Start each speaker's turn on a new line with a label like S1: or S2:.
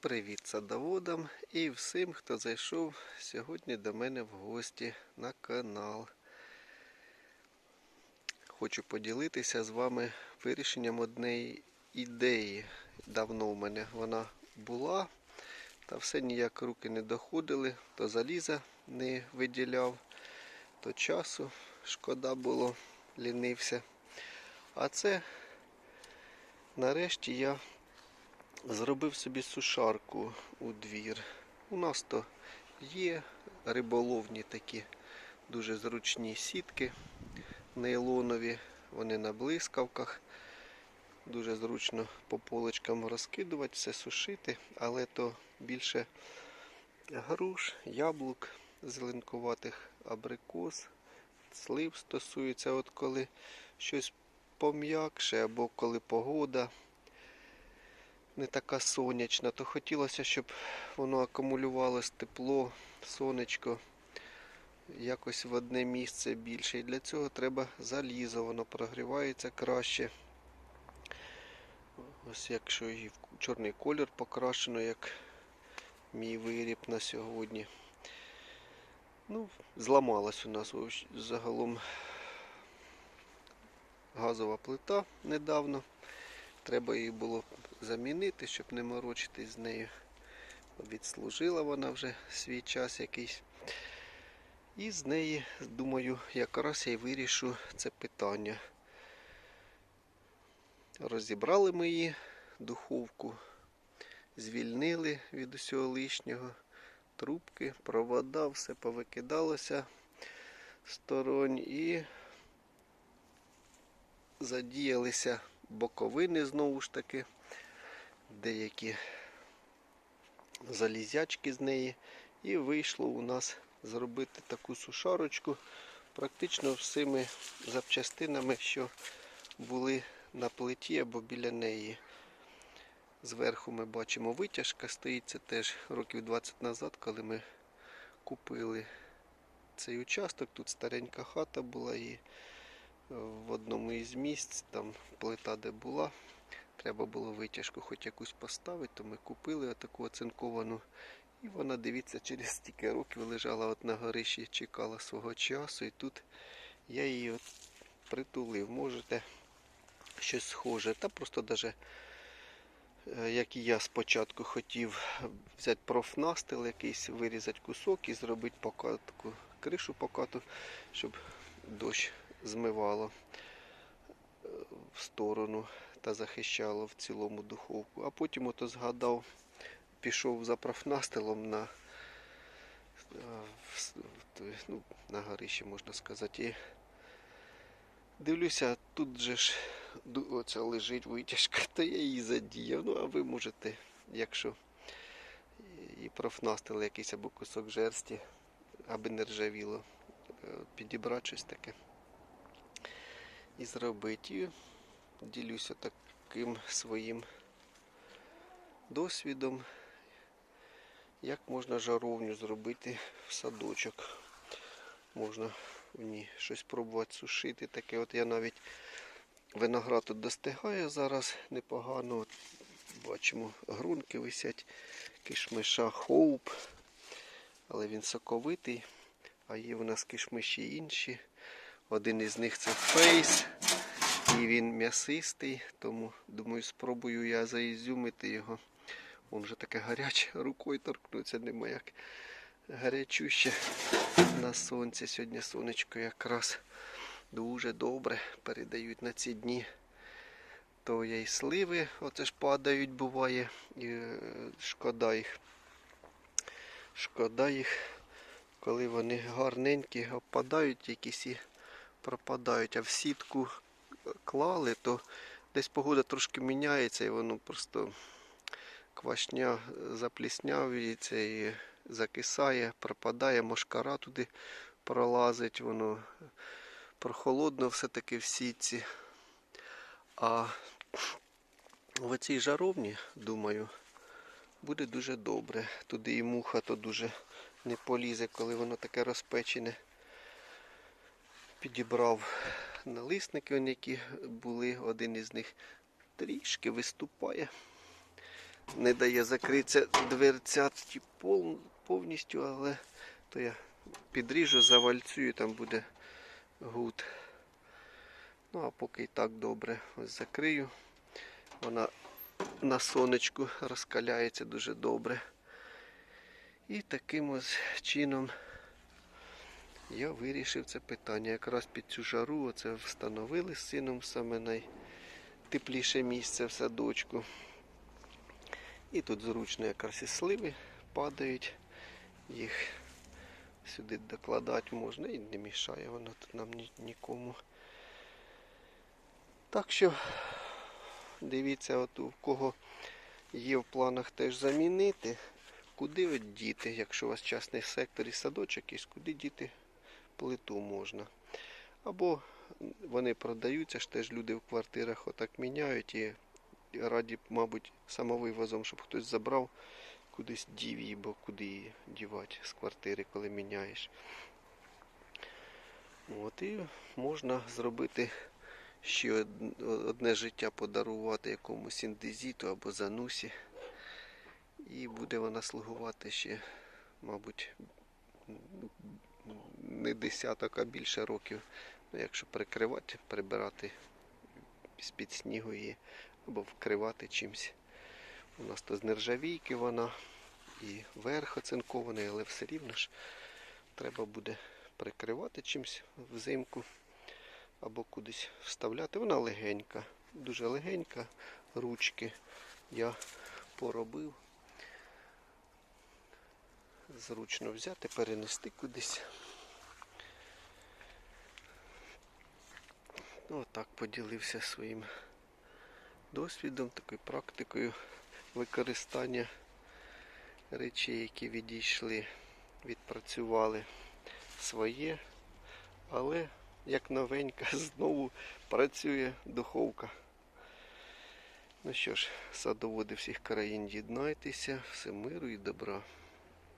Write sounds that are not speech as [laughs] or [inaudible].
S1: Привіт садоводам і всім, хто зайшов сьогодні до мене в гості на канал. Хочу поділитися з вами вирішенням однієї ідеї. Давно в мене вона була, та все ніяк руки не доходили, то заліза не виділяв, то часу шкода було, лінився. А це нарешті я Зробив собі сушарку у двір. У нас то є риболовні такі дуже зручні сітки нейлонові, вони на блискавках. Дуже зручно по полочкам розкидувати, все сушити, але то більше груш, яблук, зеленкуватих абрикос, слив стосується, от коли щось пом'якше або коли погода не така сонячна, то хотілося, щоб воно акумулювалось тепло, сонечко якось в одне місце більше. І для цього треба залізо, воно прогрівається краще. Ось якщо і в чорний колір покрашено, як мій виріб на сьогодні. Ну, зламалась у нас загалом газова плита недавно. Треба її було замінити, щоб не морочитись з нею. Відслужила вона вже свій час якийсь. І з неї, думаю, якраз я й вирішу це питання. Розібрали ми її духовку, звільнили від усього лишнього, трубки, провода, все повикидалося сторонь і задіялися боковини знову ж таки, деякі залізячки з неї. І вийшло у нас зробити таку сушарочку практично всіми запчастинами, що були на плиті або біля неї. Зверху ми бачимо витяжка стоїть, це теж років 20 назад, коли ми купили цей участок. Тут старенька хата була і в одному із місць, там плита де була. Треба було витяжку хоч якусь поставити, то ми купили таку оцинковану. І вона, дивіться, через стільки років лежала от на горищі, чекала свого часу. І тут я її от притулив. Можете щось схоже. Та просто даже, е, як і я спочатку хотів взяти профнастил якийсь, вирізати кусок і зробити покатку, кришу покату, щоб дощ змивало е, в сторону та захищало в цілому духовку. А потім ото згадав, пішов за профнастилом на е, ну, на горище, можна сказати. І дивлюся, тут же ж оця лежить витяжка, [laughs] то я її задіяв. Ну, а ви можете, якщо і профнастил якийсь або кусок жерсті, аби не ржавіло, е, підібрати щось таке і зробити. І ділюся таким своїм досвідом, як можна жаровню зробити в садочок. Можна в ній щось пробувати сушити. Таке от я навіть виноград тут достигає зараз непогано. От Бачимо, грунки висять, кишмиша хоуп, але він соковитий, а є у нас кишмиші інші. Один із них це фейс. І він м'ясистий, тому думаю, спробую я заізюмити його. Він вже таке гаряче, [laughs] рукою торкнуться, нема як гарячуще на сонці. Сьогодні сонечко якраз дуже добре передають на ці дні. То я і сливи, оце ж падають, буває, і е, шкода їх. Шкода їх, коли вони гарненькі, опадають якісь і пропадають, а в сітку клали, то десь погода трошки міняється і воно просто квашня запліснявується і закисає, пропадає, мошкара туди пролазить, воно прохолодно все-таки в сітці. А в цій жаровні, думаю, буде дуже добре. Туди і муха то дуже не полізе, коли воно таке розпечене. Підібрав налисники, які були, один із них трішки виступає. не дає закритися дверцят пов- повністю, але то я підріжу, завальцюю, там буде гуд. Ну а поки і так добре. Ось закрию. Вона на сонечку розкаляється дуже добре. І таким ось чином я вирішив це питання. Якраз під цю жару оце встановили з сином саме найтепліше місце в садочку. І тут зручно якраз і сливи падають. Їх сюди докладати можна і не мішає воно тут нам ні- нікому. Так що дивіться, от у кого є в планах теж замінити, куди діти, якщо у вас частний сектор і садочок є, куди діти плиту можна. Або вони продаються ж теж люди в квартирах отак міняють і раді, мабуть, самовивозом, щоб хтось забрав кудись дів її, бо куди її дівати з квартири, коли міняєш. От і можна зробити ще одне життя подарувати якомусь індезіту або занусі. І буде вона слугувати ще, мабуть, не десяток, а більше років. Ну, якщо прикривати, прибирати з-під снігу її або вкривати чимось. У нас то з нержавійки вона і верх оцинкований, але все рівно ж треба буде прикривати чимось взимку або кудись вставляти. Вона легенька, дуже легенька, ручки я поробив. Зручно взяти, перенести кудись. Ну, отак поділився своїм досвідом, такою практикою використання речей, які відійшли, відпрацювали своє, але як новенька [laughs] знову працює духовка. Ну що ж, садоводи всіх країн єднайтеся, все миру і добра.